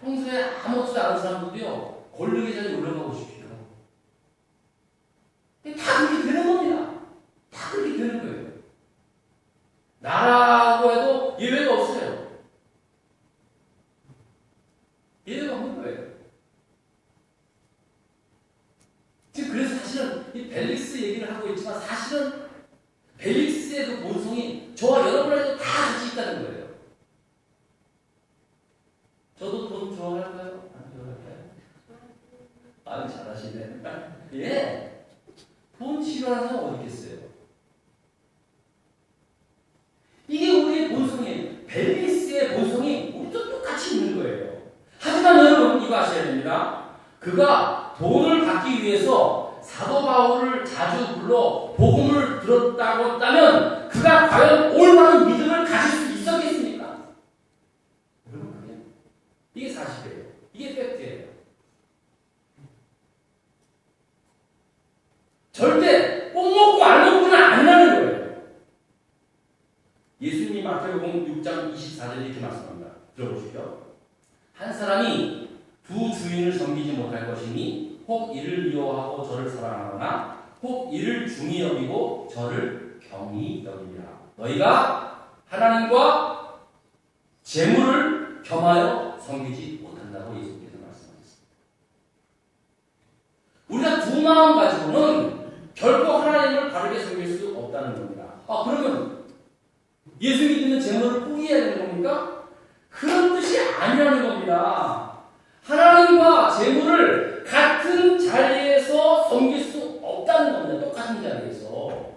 평소에 아무것도 아는 사람들도요, 권력의 자리에 올라가고 싶어요. 다 그렇게 되는 겁니다. 다 그렇게 되는 거예요. 나라고 해도 예외가 없어요. 예외가 없는 거예요. 지금 그래서 사실은 이 벨릭스 얘기를 하고 있지만 사실은 벨릭스의 그 본성이 저와 여러분에게도 다 같이 있다는 거예요. 저도 돈 좋아할까요? 좋아할까요? 아유 잘하시네. 예. 돈 싫어하는 사람 어디 있겠어요? 이게 우리의 본성이에요. 벨리스의 본성이 우리도 똑같이 있는 거예요. 하지만 여러분 이거 아셔야 됩니다. 그가 돈을 받기 위해서 사도 바울을 자주 불러 복음을 들었다고 했다면 그가 과연 올바른 믿음을 가질 수 있었겠습니까? 여러분 그게 이게 사실이에요. 이게 팩트예요. 절대 꼭 먹고 안 먹고는 아니라는 거예요. 예수님이 마태복음 6장 24절에 이렇게 말씀합니다. 들어보십시오. 한 사람이 두 주인을 섬기지 못할 것이니 혹 이를 미워하고 저를 사랑하거나 혹 이를 중히 여기고 저를 경히 여기리라. 너희가 하나님과 재물을 겸하여 섬기지 못한다고 예수께서 말씀하셨습니다. 우리가 두 마음 가지고는 결코 하나님을 바르게 섬길 수 없다는 겁니다. 아 그러면 예수 믿는 재물을 포기해야 되는 겁니까? 그런 뜻이 아니라는 겁니다. 하나님과 재물을 같은 자리에서 섬길 수 없다는 겁니다. 똑같은 자리에서.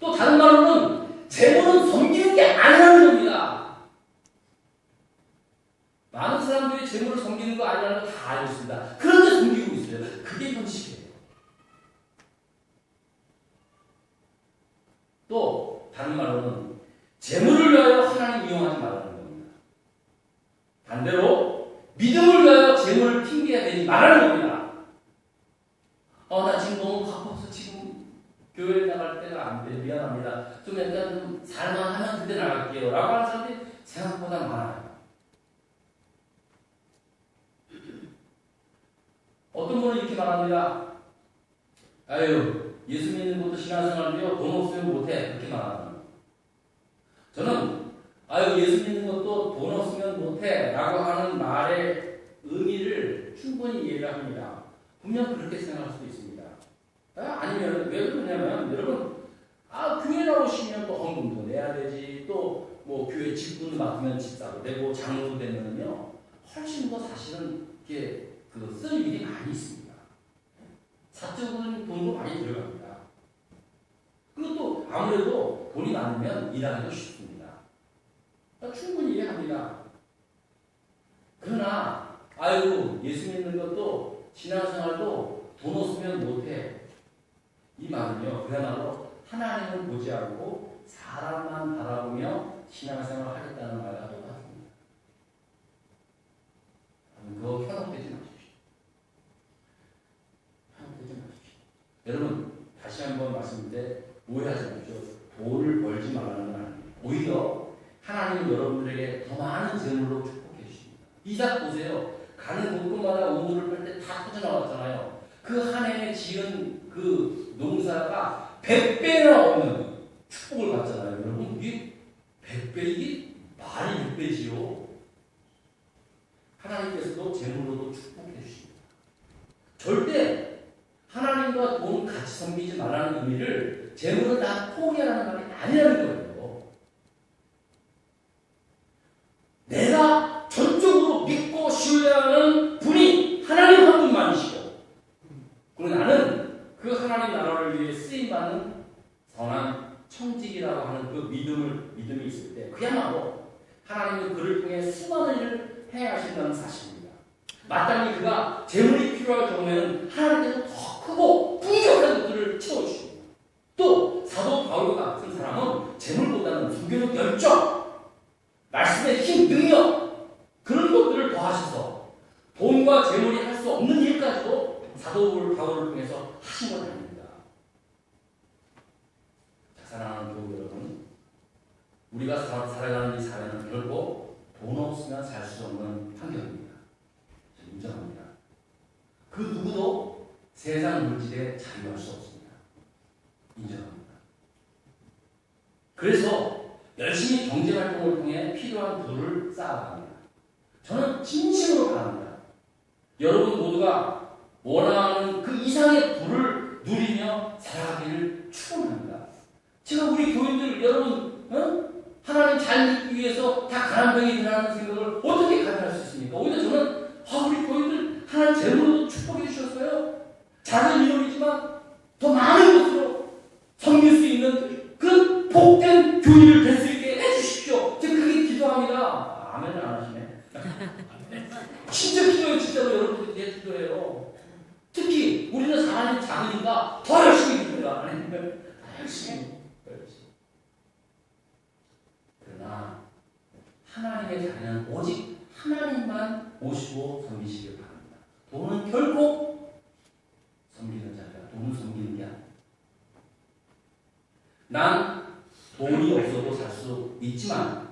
또 다른 말로는 재물은 섬기는 게 아니라는 겁니다. 많은 사람들이 재물을 섬기는 거 아니라는 거 다 알고 있습니다. 그런데 섬기고 있어요. 그게 현실이에요. 또 다른 말로는 재물을 위하여 하나님 이용하지 말라는 겁니다. 반대로 믿음을 위하여 재물을 핑계야 되지 말라는 겁니다. 어, 나 지금 너무 바빠서 지금 교회 나갈 때가 안 돼. 미안합니다. 좀 약간 좀 살만하면 그때 나갈게요. 라고 하는 사람들이 생각보다 많아요. 어떤 분은 이렇게 말합니다. 아유, 예수 믿는 것도 신앙생활인데요. 돈 없으면 못해. 그렇게 말합니다. 저는 아유 예수 믿는 것도 돈 없으면 못해 라고 하는 말의 의미를 충분히 이해를 합니다. 분명 그렇게 생각할 수도 있습니다. 아, 아니면 왜 그러냐면 여러분 아 교회 나오시면 또 헌금도 내야 되지 또 뭐 교회 직분을 맡으면 집사도 되고 장로도 되면요 훨씬 더 사실은 이게 그쓸 일이 많이 있습니다. 사적으로는 돈도 많이 들어갑니다. 그리고 또 아무래도 돈이 많으면 일하기도 쉽습니다. 그러니까 충분히 이해합니다. 그러나 아이고 예수 믿는 것도 신앙생활도 돈 없으면 못해. 이 말은요 그야말로 하나님을 보지 않고 사람만 바라보며 신앙생활을 하겠다는 말과 똑같습니다. 그거 현혹되지 마십시오. 현혹되지 마십시오. 여러분 다시 한번 말씀드릴 오해하지 마십시오. 돈을 벌지 말라는 건 아닙니다. 오히려 하나님은 여러분들에게 더 많은 재물로 축복해 주십니다. 이삭 보세요. 가는 곳곳마다 우물을 뺄때다 터져나왔잖아요. 그 한 해에 지은 그 농사가 100배나 없는 축복을 받잖아요. 여러분 이게 100배 이게 말이 6배지요. 하나님께서도 재물로도 축복해 주십니다. 절대 하나님과 돈 같이 섬기지 말라는 의미를 재물을 다 포기하라는 말이 아니라는 거예요. 내가 전적으로 믿고 신뢰하는 분이 하나님 한 분만이시고, 그리고 나는 그 하나님 나라를 위해 쓰임받는 선한 청직이라고 하는 그 믿음을, 믿음이 있을 때, 그야말로 하나님은 그를 통해 수많은 일을 행하신다는 사실입니다. 마땅히 그가 재물이 필요할 경우에는 하나님께서 더 크고 풍족한 것들을 채워주십니다. 또 사도 바울과 같은 사람은 재물보다는 순교적 열정, 말씀의 힘, 능력 그런 것들을 더하셔서 돈과 재물이 할 수 없는 일까지도 사도 바울을 통해서 하신 건 아닙니다. 자, 사랑하는 교우 여러분, 우리가 살- 살아가는 이 사회는 결코 돈 없으면 살 수 없는 환경입니다. 인정합니다. 그 누구도 세상 물질에 자유할 수 없습니다. 인정합니다. 그래서 열심히 경제 활동을 통해 필요한 부를 쌓아갑니다. 저는 진심으로 바랍니다. 여러분 모두가 원하는 그 이상의 부를 누리며 살아가기를 축원합니다. 제가 우리 교인들 여러분 어? 하나님 잘 믿기 위해서 다 가난병이 되라는 생각을 어떻게 가능할 수 있습니까? 오히려 저는 아, 우리 교인들 하나님 제물로 축복해 주셨어요. 작은 인원이지만 더 많은 것으로 섬길 수 있는 그 복된 교인을 될 수 있게 해주십시오. 제가 그게 기도합니다. 아, 아멘을 안 하시네. 진짜 기도해요. 진짜로 여러분들 제 기도해요. 특히 우리는 사람이 작으니까 더 열심히 기도해요. 열심히. 열심히. 그러나 하나님의 자녀는 오직 하나님만 모시고 섬기시길 바랍니다. 돈은 결코 섬기는 자가 돈을 섬기는 게 아니에요. 난 돈이 없어도 있지만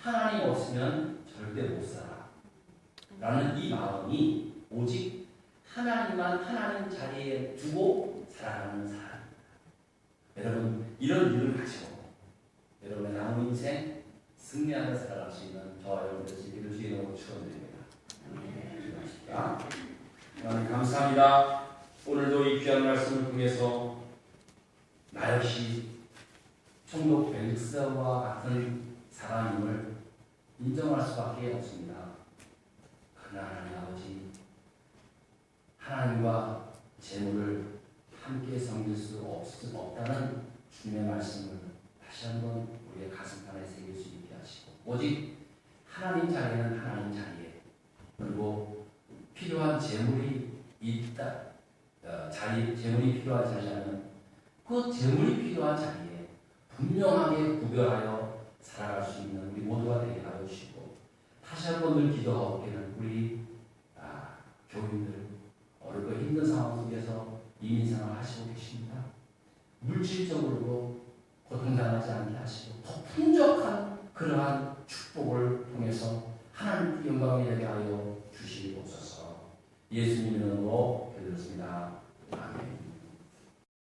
하나님 없으면 절대 못 살아. 라는 이 마음이 오직 하나님만 하나님 자리에 두고 살아가는 사람입니다. 여러분 이런 일을 가지고 여러분의 남은 인생 승리하며 살아갈 수 있는 저와 여러분들 지기를 주인으로 축원드립니다. 기도하십시다. 하나님 감사합니다. 오늘도 이 귀한 말씀을 통해서 나 역시 총독 벨릭스와 같은 사람임을 인정할 수밖에 없습니다. 그러나 하나님 아버지 하나님과 재물을 함께 섬길 수 없, 없다는 주님의 말씀을 다시 한번 우리의 가슴판에 새길 수 있게 하시고 오직 하나님 자리에는 하나님 자리에 그리고 필요한 재물이 있다 어, 자리 재물이 필요한 자리라면 그 재물이 필요한 자리에 분명하게 구별하여 살아갈 수 있는 우리 모두가 되게 하여 주시고 다시 한 번 늘 기도하옵기는 우리 아, 교인들 어렵고 힘든 상황 속에서 이민생활 하시고 계십니다. 물질적으로도 고통당하지 않게 하시고 더 풍족한 그러한 축복을 통해서 하나님 영광을 되게 하여 주시옵소서 예수님 이름으로 기도드렸습니다. 아멘